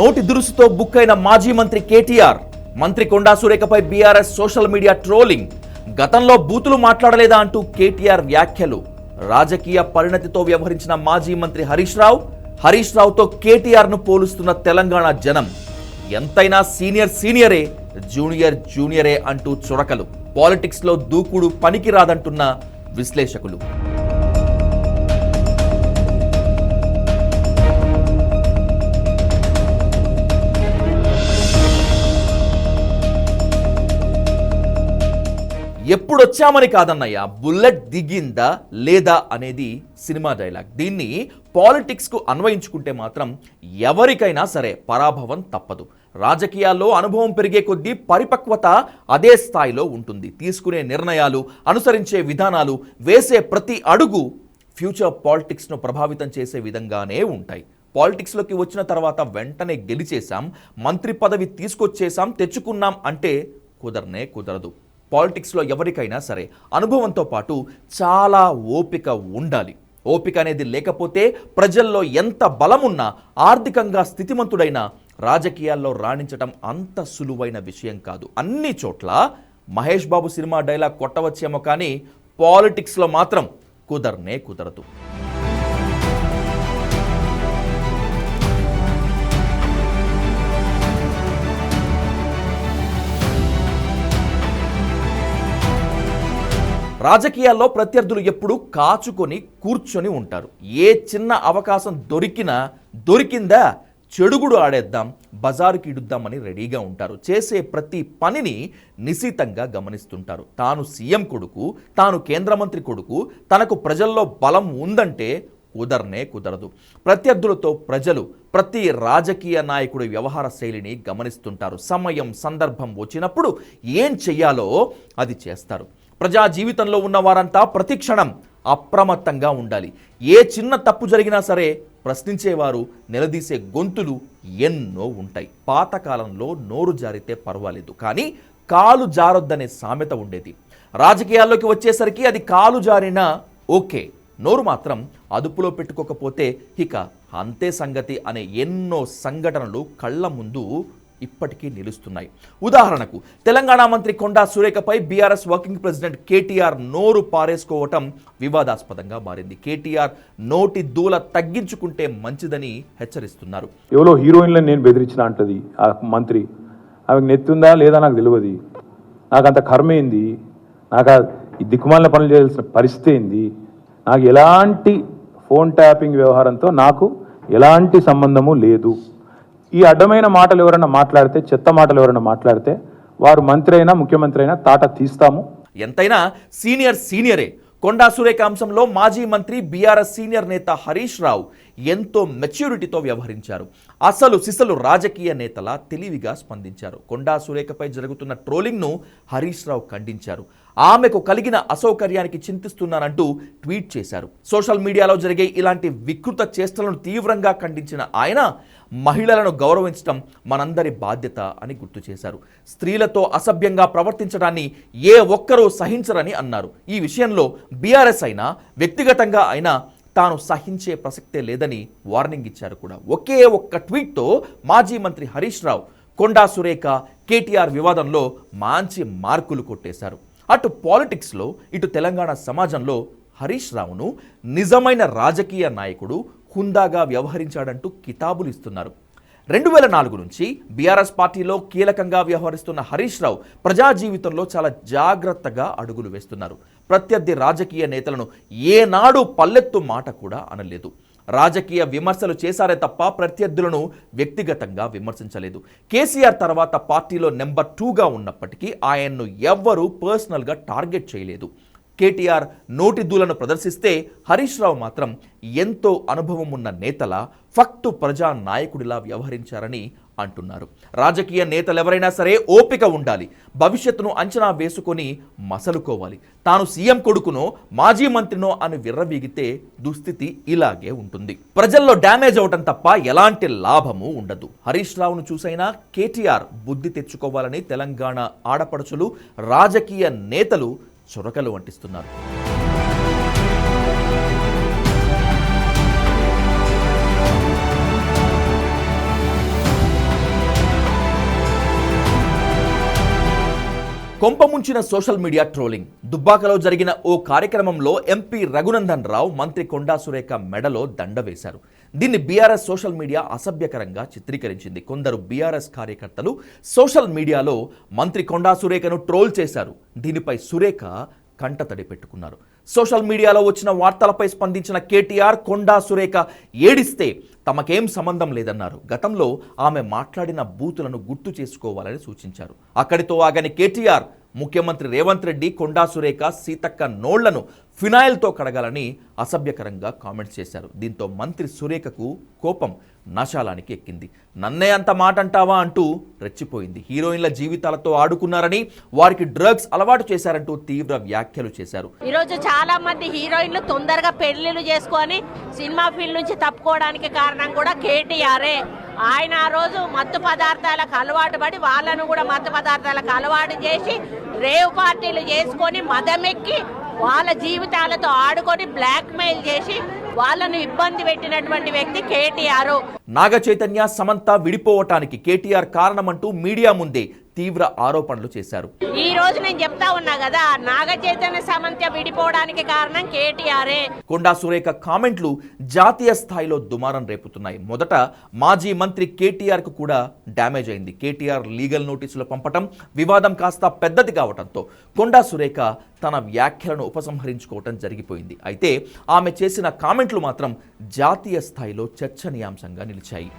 నోటి దురుసుతో బుక్ అయిన మాజీ మంత్రి కేటీఆర్ మంత్రి కొండా సురేఖపై బీఆర్ఎస్ సోషల్ మీడియా ట్రోలింగ్ గతంలో బూతులు మాట్లాడలేదా అంటూ కేటీఆర్ వ్యాఖ్యలు. రాజకీయ పరిణతితో వ్యవహరించిన మాజీ మంత్రి హరీష్ రావు హరీష్ రావుతో కేటీఆర్ను పోలుస్తున్న తెలంగాణ జనం. ఎంతైనా సీనియర్ సీనియరే జూనియర్ జూనియరే అంటూ చురకలు. పాలిటిక్స్లో దూకుడు దూకుడు పనికిరాదంటున్న విశ్లేషకులు. ఎప్పుడొచ్చామని కాదన్నయ్య? బుల్లెట్ దిగిందా లేదా అనేది సినిమా డైలాగ్. దీన్ని పాలిటిక్స్కు అన్వయించుకుంటే మాత్రం ఎవరికైనా సరే పరాభవం తప్పదు. రాజకీయాల్లో అనుభవం పెరిగే కొద్దీ పరిపక్వత అదే స్థాయిలో ఉంటుంది. తీసుకునే నిర్ణయాలు అనుసరించే విధానాలు వేసే ప్రతి అడుగు ఫ్యూచర్ పాలిటిక్స్ను ప్రభావితం చేసే విధంగానే ఉంటాయి. పాలిటిక్స్లోకి వచ్చిన తర్వాత వెంటనే గెలిచేశాం మంత్రి పదవి తీసుకొచ్చేసాం తెచ్చుకున్నాం అంటే కుదరనే కుదరదు. పాలిటిక్స్లో ఎవరికైనా సరే అనుభవంతో పాటు చాలా ఓపిక ఉండాలి. ఓపిక అనేది లేకపోతే ప్రజల్లో ఎంత బలమున్నా ఆర్థికంగా స్థితిమంతుడైన రాజకీయాల్లో రాణించటం అంత సులువైన విషయం కాదు. అన్ని చోట్ల మహేష్ బాబు సినిమా డైలాగ్ కొట్టవచ్చేమో కానీ పాలిటిక్స్లో మాత్రం కుదరనే కుదరదు. రాజకీయాల్లో ప్రత్యర్థులు ఎప్పుడూ కాచుకొని కూర్చొని ఉంటారు. ఏ చిన్న అవకాశం దొరికినా దొరికిందా చెడుగుడు ఆడేద్దాం బజారుకి ఇడుద్దామని రెడీగా ఉంటారు. చేసే ప్రతి పనిని నిశితంగా గమనిస్తుంటారు. తాను సీఎం కొడుకు తాను కేంద్ర మంత్రి కొడుకు తనకు ప్రజల్లో బలం ఉందంటే కుదరనే కుదరదు. ప్రత్యర్థులతో ప్రజలు ప్రతి రాజకీయ నాయకుడి వ్యవహార శైలిని గమనిస్తుంటారు. సమయం సందర్భం వచ్చినప్పుడు ఏం చెయ్యాలో అది చేస్తారు. ప్రజా జీవితంలో ఉన్న వారంతా ప్రతి క్షణం అప్రమత్తంగా ఉండాలి. ఏ చిన్న తప్పు జరిగినా సరే ప్రశ్నించేవారు నిలదీసే గొంతులు ఎన్నో ఉంటాయి. పాతకాలంలో నోరు జారితే పర్వాలేదు. కానీ కాలు జారొద్దనే సామెత ఉండేది. రాజకీయాల్లోకి వచ్చేసరికి అది కాలు జారినా ఓకే. నోరు మాత్రం అదుపులో పెట్టుకోకపోతే ఇక అంతే సంగతి అనే ఎన్నో సంఘటనలు కళ్ళ ముందు ఇప్పటికీ నిలుస్తున్నాయి. ఉదాహరణకు తెలంగాణ మంత్రి కొండా సురేఖపై బీఆర్ఎస్ వర్కింగ్ ప్రెసిడెంట్ కేటీఆర్ నోరు పారేసుకోవటం వివాదాస్పదంగా మారింది. కేటీఆర్ నోటి దూల తగ్గించుకుంటే మంచిదని హెచ్చరిస్తున్నారు. ఎవరో హీరోయిన్లను నేను బెదిరించిన అంటది ఆ మంత్రి. ఆమెకు నెత్తుందా లేదా నాకు తెలియదు నాకు అంత కర్మ ఏంది? నాకు ఈ దిక్కుమాలిన పనులు చేయాల్సిన పరిస్థితి ఏంది? నాకు ఎలాంటి ఫోన్ ట్యాపింగ్ వ్యవహారంతో నాకు ఎలాంటి సంబంధము లేదు. ఈ అడ్డమైన మాటలు ఎవరైనా మాట్లాడితే చెత్త మాటలు ఎవరైనా మాట్లాడితే వారు మంత్రి అయినా ముఖ్యమంత్రి అయినా తాట తీస్తాము. ఎంతైనా సీనియర్ సీనియరే. కొండా సురేఖ అంశంలో మాజీ మంత్రి బీఆర్ఎస్ సీనియర్ నేత హరీష్ రావు ఎంతో మెచ్యూరిటీతో వ్యవహరించారు. అసలు సిసలు రాజకీయ నేతల తెలివిగా స్పందించారు. కొండా సురేఖపై జరుగుతున్న ట్రోలింగ్ను హరీష్ రావు ఖండించారు. ఆమెకు కలిగిన అసౌకర్యానికి చింతిస్తున్నానంటూ ట్వీట్ చేశారు. సోషల్ మీడియాలో జరిగే ఇలాంటి వికృత చేష్టలను తీవ్రంగా ఖండించిన ఆయన మహిళలను గౌరవించడం మనందరి బాధ్యత అని గుర్తు చేశారు. స్త్రీలతో అసభ్యంగా ప్రవర్తించడాన్ని ఏ ఒక్కరూ సహించరని అన్నారు. ఈ విషయంలో బీఆర్ఎస్ అయినా వ్యక్తిగతంగా అయినా తాను సహించే ప్రసక్తే లేదని వార్నింగ్ ఇచ్చారు కూడా. ఒకే ఒక్క ట్వీట్తో మాజీ మంత్రి హరీష్ రావు కొండా సురేఖ కేటీఆర్ వివాదంలో మంచి మార్కులు కొట్టేశారు. అటు పాలిటిక్స్లో ఇటు తెలంగాణ సమాజంలో హరీష్ రావును నిజమైన రాజకీయ నాయకుడు హుందాగా వ్యవహరించాడంటూ కితాబులు ఇస్తున్నారు. రెండు వేల నాలుగు నుంచి బీఆర్ఎస్ పార్టీలో కీలకంగా వ్యవహరిస్తున్న హరీష్ రావు ప్రజా జీవితంలో చాలా జాగ్రత్తగా అడుగులు వేస్తున్నారు. ప్రత్యర్థి రాజకీయ నేతలను ఏనాడు పల్లెత్తు మాట కూడా అనలేదు. రాజకీయ విమర్శలు చేశారే తప్ప ప్రత్యర్థులను వ్యక్తిగతంగా విమర్శించలేదు. కేసీఆర్ తర్వాత పార్టీలో నెంబర్ టూగా ఉన్నప్పటికీ ఆయన్ను ఎవ్వరూ పర్సనల్గా టార్గెట్ చేయలేదు. కేటీఆర్ నోటి దూలను ప్రదర్శిస్తే హరీష్ రావు మాత్రం ఎంతో అనుభవం ఉన్న నేతల ఫక్తు ప్రజా నాయకుడిలా వ్యవహరించారని అంటున్నారు. రాజకీయ నేతలు ఎవరైనా సరే ఓపిక ఉండాలి. భవిష్యత్తును అంచనా వేసుకొని మసలుకోవాలి. తాను సీఎం కొడుకునో మాజీ మంత్రినో అని విర్రవీగితే దుస్థితి ఇలాగే ఉంటుంది. ప్రజల్లో డ్యామేజ్ అవటం తప్ప ఎలాంటి లాభము ఉండదు. హరీష్ రావును చూసైనా కేటీఆర్ బుద్ధి తెచ్చుకోవాలని తెలంగాణ ఆడపడుచులు రాజకీయ నేతలు చురకలు అంటిస్తున్నారు. కొంపముంచిన సోషల్ మీడియా ట్రోలింగ్. దుబ్బాకలో జరిగిన ఓ కార్యక్రమంలో ఎంపీ రఘునందన్ రావు మంత్రి కొండా సురేఖ మెడలో దండ వేశారు. దీన్ని బీఆర్ఎస్ సోషల్ మీడియా అసభ్యకరంగా చిత్రీకరించింది. కొందరు బీఆర్ఎస్ కార్యకర్తలు సోషల్ మీడియాలో మంత్రి కొండా సురేఖను ట్రోల్ చేశారు. దీనిపై సురేఖ కంటతడి పెట్టుకున్నారు. సోషల్ మీడియాలో వచ్చిన వార్తలపై స్పందించిన కేటీఆర్ కొండా సురేఖ ఏడిస్తే తమకేం సంబంధం లేదన్నారు. గతంలో ఆమె మాట్లాడిన బూతులను గుర్తు చేసుకోవాలని సూచించారు. అక్కడితో ఆగని కేటీఆర్ ముఖ్యమంత్రి రేవంత్ రెడ్డి కొండా సురేఖ సీతక్క నోళ్ళను ఫినాయిల్తో కడగాలని అసభ్యకరంగా కామెంట్స్ చేశారు. దీంతో మంత్రి సురేఖకు కోపం నశాలానికి ఎక్కింది. నన్నే అంత మాట అంటావా అంటూ రెచ్చిపోయింది. హీరోయిన్ల జీవితాలతో ఆడుకున్నారని వారికి డ్రగ్స్ అలవాటు చేశారంటూ తీవ్ర వ్యాఖ్యలు చేశారు. ఈరోజు చాలా మంది హీరోయిన్లు తొందరగా పెళ్ళిళ్ళు చేసుకొని సినిమా ఫీల్డ్ నుంచి తప్పుకోవడానికి కారణం కూడా కేటీఆరే. ఆయన ఆ రోజు మత్తు పదార్థాలకు అలవాటు పడి వాళ్ళను కూడా మత్తు పదార్థాలకు అలవాటు చేసి రేవ్ పార్టీలు చేసుకొని మదమెక్కి వాళ్ళ జీవితాలతో ఆడుకొని బ్లాక్మెయిల్ చేసి వాళ్ళను ఇబ్బంది పెట్టినటువంటి వ్యక్తి కేటీఆర్. నాగ చైతన్య సమంత విడిపోవటానికి కేటీఆర్ కారణమంటూ మీడియా ముందే తీవ్ర ఆరోపణలు చేశారు. ఈ రోజు నేను చెప్తా ఉన్నా కదా నాగ చైతన్య సమంత విడిపోవడానికి కారణం కేటీఆరే. కొండా సురేఖ కామెంట్లు జాతీయ స్థాయిలో దుమారం రేపుతున్నాయి. మొదట మాజీ మంత్రి కేటీఆర్కు కూడా డ్యామేజ్ అయింది. కేటీఆర్ లీగల్ నోటీసులు పంపటం వివాదం కాస్త పెద్దది కావటంతో కొండా సురేఖ తన వ్యాఖ్యలను ఉపసంహరించుకోవటం జరిగిపోయింది. అయితే ఆమె చేసిన కామెంట్లు మాత్రం జాతీయ స్థాయిలో చర్చనీయాంశంగా నిలిచాయి.